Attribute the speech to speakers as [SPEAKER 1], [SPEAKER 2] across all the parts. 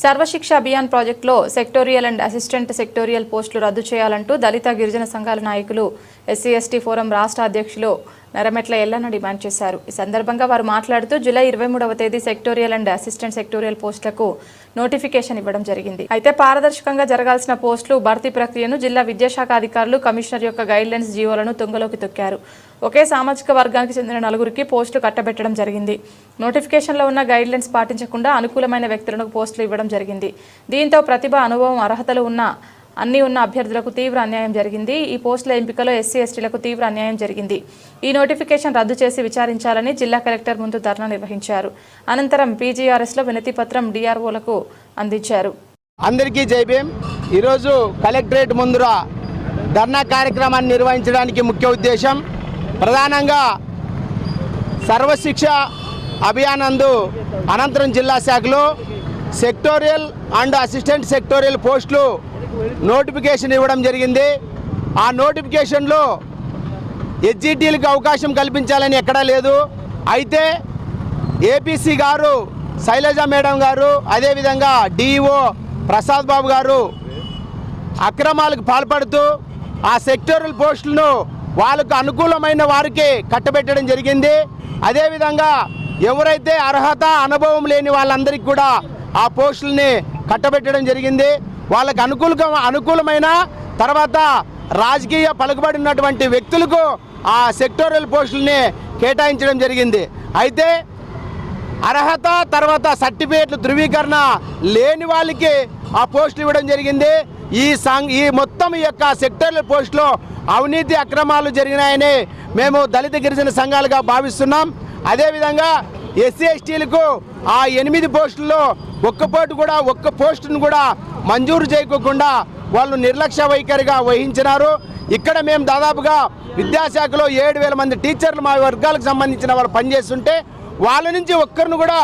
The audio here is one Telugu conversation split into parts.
[SPEAKER 1] సర్వశిక్ష అభియాన్ ప్రాజెక్టులో సెక్టోరియల్ అండ్ అసిస్టెంట్ సెక్టోరియల్ పోస్టులు రద్దు చేయాలంటూ దళిత గిరిజన సంఘాల నాయకులు ఎస్సీ ఎస్టీ ఫోరం రాష్ట్ర అధ్యక్షులు నరమెట్ల ఎల్లను డిమాండ్ చేశారు. ఈ సందర్భంగా వారు మాట్లాడుతూ జూలై ఇరవై మూడవ తేదీ సెక్టోరియల్ అండ్ అసిస్టెంట్ సెక్టోరియల్ పోస్టులకు నోటిఫికేషన్ ఇవ్వడం జరిగింది. అయితే పారదర్శకంగా జరగాల్సిన పోస్టులు భర్తీ ప్రక్రియను జిల్లా విద్యాశాఖ అధికారులు కమిషనర్ యొక్క గైడ్లైన్స్ జీవోలను తుంగలోకి తొక్కారు. ఒకే సామాజిక వర్గానికి చెందిన నలుగురికి పోస్టులు కట్టబెట్టడం జరిగింది. నోటిఫికేషన్లో ఉన్న గైడ్లైన్స్ పాటించకుండా అనుకూలమైన వ్యక్తులకు పోస్టులు ఇవ్వడం జరిగింది. దీంతో ప్రతిభ అనుభవం అర్హతలు ఉన్న అన్ని ఉన్న అభ్యర్థులకు తీవ్ర అన్యాయం జరిగింది. ఈ పోస్టుల ఎంపికలో ఎస్సీ ఎస్టీలకు తీవ్ర అన్యాయం జరిగింది. ఈ నోటిఫికేషన్ రద్దు చేసి విచారించాలని జిల్లా కలెక్టర్ ముందు ధర్నా నిర్వహించారు. అనంతరం పీజీఆర్ఎస్లో వినతి పత్రం డిఆర్ఓలకు అందించారు.
[SPEAKER 2] అందరికీ జైభీం ఈరోజు కలెక్టరేట్ ముందర ధర్నా కార్యక్రమాన్ని నిర్వహించడానికి ముఖ్య ఉద్దేశం ప్రధానంగా సర్వశిక్ష అభియాన్ అందు అనంతరం జిల్లా శాఖలో సెక్టోరియల్ అండ్ అసిస్టెంట్ సెక్టోరియల్ పోస్టులు నోటిఫికేషన్ ఇవ్వడం జరిగింది. ఆ నోటిఫికేషన్లో హెచ్జిటీలకు అవకాశం కల్పించాలని ఎక్కడా లేదు. అయితే ఏపీసీ గారు శైలజ మేడం గారు అదేవిధంగా డిఈఓ ప్రసాద్ బాబు గారు అక్రమాలకు పాల్పడుతూ ఆ సెక్టోరల్ పోస్టులను వాళ్ళకు అనుకూలమైన వారికి కట్టబెట్టడం జరిగింది. అదేవిధంగా ఎవరైతే అర్హత అనుభవం లేని వాళ్ళందరికీ కూడా ఆ పోస్టుల్ని కట్టబెట్టడం జరిగింది. వాళ్ళకు అనుకూల అనుకూలమైన తర్వాత రాజకీయ పలుకుబడి ఉన్నటువంటి వ్యక్తులకు ఆ సెక్టోరల్ పోస్టుల్ని కేటాయించడం జరిగింది. అయితే అర్హత తర్వాత సర్టిఫికేట్లు ధృవీకరణ లేని వాళ్ళకి ఆ పోస్టులు ఇవ్వడం జరిగింది. ఈ సంఘ ఈ మొత్తం ఈ యొక్క సెక్టర్ల పోస్టులో అవినీతి అక్రమాలు జరిగినాయని మేము దళిత గిరిజన సంఘాలుగా భావిస్తున్నాం. అదేవిధంగా ఎస్సీ ఎస్టీలకు ఆ ఎనిమిది పోస్టుల్లో ఒక్క పోటు కూడా ఒక్క పోస్టును కూడా మంజూరు చేయకోకుండా వాళ్ళు నిర్లక్ష్య వైఖరిగా వహించినారు. ఇక్కడ మేము దాదాపుగా విద్యాశాఖలో ఏడు వేల మంది టీచర్లు మా వర్గాలకు సంబంధించిన వాళ్ళు పనిచేస్తుంటే వాళ్ళ నుంచి ఒక్కరిని కూడా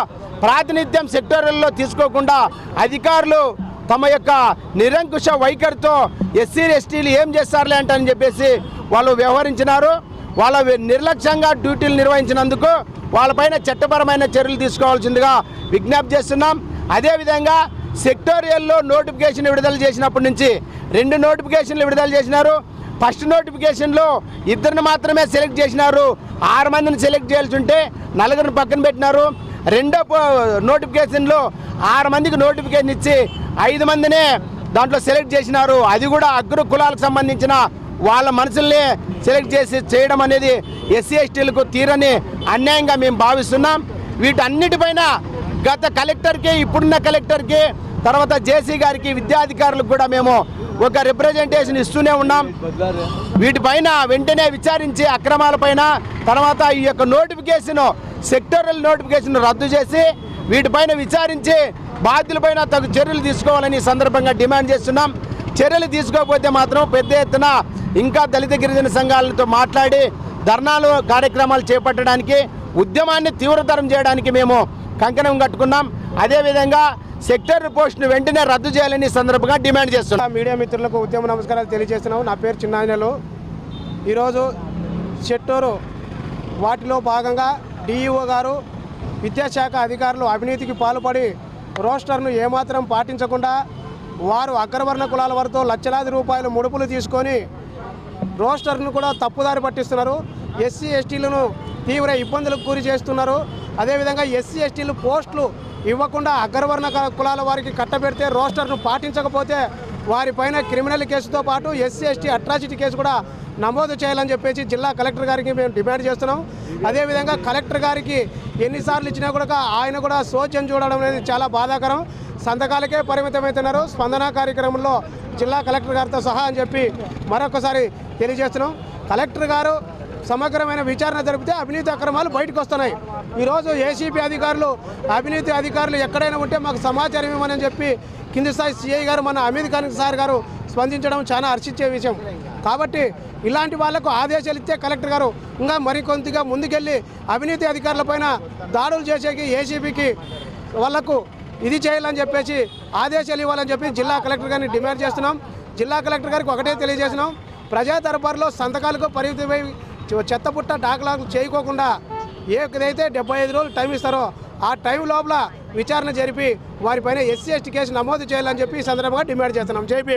[SPEAKER 2] ప్రాతినిధ్యం సెక్టోరియల్లో తీసుకోకుండా అధికారులు తమ యొక్క నిరంకుశ వైఖరితో ఎస్సీ ఎస్టీలు ఏం చేస్తారులే అంటని చెప్పేసి వాళ్ళు వ్యవహరించినారు. వాళ్ళ నిర్లక్ష్యంగా డ్యూటీలు నిర్వహించినందుకు వాళ్ళపైన చట్టపరమైన చర్యలు తీసుకోవాల్సిందిగా విజ్ఞప్తి చేస్తున్నాం. అదేవిధంగా సెక్టోరియల్లో నోటిఫికేషన్ విడుదల చేసినప్పటి నుంచి రెండు నోటిఫికేషన్లు విడుదల చేసినారు. ఫస్ట్ నోటిఫికేషన్లో ఇద్దరిని మాత్రమే సెలెక్ట్ చేసినారు. ఆరు మందిని సెలెక్ట్ చేయాల్సి ఉంటే నలుగురిని పక్కన పెట్టినారు. రెండో నోటిఫికేషన్లో ఆరు మందికి నోటిఫికేషన్ ఇచ్చి ఐదు మందినే దాంట్లో సెలెక్ట్ చేసినారు. అది కూడా అగ్ర కులాలకు సంబంధించిన వాళ్ళ మనుషుల్ని సెలెక్ట్ చేసి చేయడం అనేది ఎస్సీ ఎస్టీలకు తీరని అన్యాయంగా మేము భావిస్తున్నాం. వీటన్నిటిపైన గత కలెక్టర్కి ఇప్పుడున్న కలెక్టర్కి తర్వాత జేసీ గారికి విద్యాధికారులకు కూడా మేము ఒక రిప్రజెంటేషన్ ఇస్తూనే ఉన్నాం. వీటిపైన వెంటనే విచారించి అక్రమాలపైన తర్వాత ఈ యొక్క నోటిఫికేషన్ సెక్టరల్ నోటిఫికేషన్ రద్దు చేసి వీటిపైన విచారించి బాధ్యులపైన తగు చర్యలు తీసుకోవాలని సందర్భంగా డిమాండ్ చేస్తున్నాం. చర్యలు తీసుకోకపోతే మాత్రం పెద్ద ఎత్తున ఇంకా దళిత గిరిజన సంఘాలతో మాట్లాడి ధర్నాలు కార్యక్రమాలు చేపట్టడానికి ఉద్యమాన్ని తీవ్రతరం చేయడానికి మేము కంకణం కట్టుకున్నాం. అదేవిధంగా సెక్టర్ పోస్ట్ను వెంటనే రద్దు చేయాలని సందర్భంగా డిమాండ్ చేస్తున్నాం.
[SPEAKER 3] మీడియా మిత్రులకు ఉద్యమ నమస్కారాలు తెలియజేస్తున్నాం నా పేరు చిన్నాయనలు. ఈరోజు చెట్టూరు వాటిలో భాగంగా డిఈఓ గారు విద్యాశాఖ అధికారులు అవినీతికి పాల్పడి రోస్టర్ను ఏమాత్రం పాటించకుండా వారు అగ్రవర్ణ కులాల వారితో లక్షలాది రూపాయలు ముడుపులు తీసుకొని రోస్టర్ను కూడా తప్పుదారి పట్టిస్తున్నారు. ఎస్సీ ఎస్టీలను తీవ్ర ఇబ్బందులకు గురి చేస్తున్నారు. అదేవిధంగా ఎస్సీ ఎస్టీలు పోస్టులు ఇవ్వకుండా అగ్రవర్ణ కులాల వారికి కట్టబెడితే రోస్టర్ను పాటించకపోతే వారిపైన క్రిమినల్ కేసుతో పాటు ఎస్సీ ఎస్టీ అట్రాసిటీ కేసు కూడా నమోదు చేయాలని చెప్పేసి జిల్లా కలెక్టర్ గారికి మేము డిమాండ్ చేస్తున్నాం. అదేవిధంగా కలెక్టర్ గారికి ఎన్నిసార్లు ఇచ్చినా కూడా ఆయన కూడా శోచ్యం చూడడం అనేది చాలా బాధాకరం. సంతకాలకే పరిమితమవుతున్నారు. స్పందన కార్యక్రమంలో జిల్లా కలెక్టర్ గారితో సహా అని చెప్పి మరొకసారి తెలియజేస్తున్నాం. కలెక్టర్ గారు సమగ్రమైన విచారణ జరిపితే అవినీతి అక్రమాలు బయటకు వస్తున్నాయి. ఈరోజు ఏసీపీ అధికారులు అవినీతి అధికారులు ఎక్కడైనా ఉంటే మాకు సమాచారం ఇవ్వమని చెప్పి కింది స్థాయి సిఐ గారు మన అమీద్ ఖాన్ సార్ గారు స్పందించడం చాలా హర్షించే విషయం. కాబట్టి ఇలాంటి వాళ్ళకు ఆదేశాలు ఇస్తే కలెక్టర్ గారు ఇంకా మరికొంతగా ముందుకెళ్ళి అవినీతి అధికారులపైన దాడులు చేసేకి ఏసీబీకి వాళ్ళకు ఇది చేయాలని చెప్పేసి ఆదేశాలు ఇవ్వాలని చెప్పి జిల్లా కలెక్టర్ గారిని డిమాండ్ చేస్తున్నాం. జిల్లా కలెక్టర్ గారికి ఒకటే తెలియజేస్తున్నాం. ప్రజా దర్బార్లో సంతకాలకు పరిమితమై చెత్తపుట్ట డాకలాలు చేయకోకుండా ఏదైతే డెబ్బై ఐదు రోజులు టైం ఇస్తారో ఆ టైం లోపల విచారణ జరిపి వారిపైన ఎస్సీ ఎస్టీ కేసు నమోదు చేయాలని చెప్పి ఈ సందర్భంగా డిమాండ్ చేస్తున్నాం. జైపీ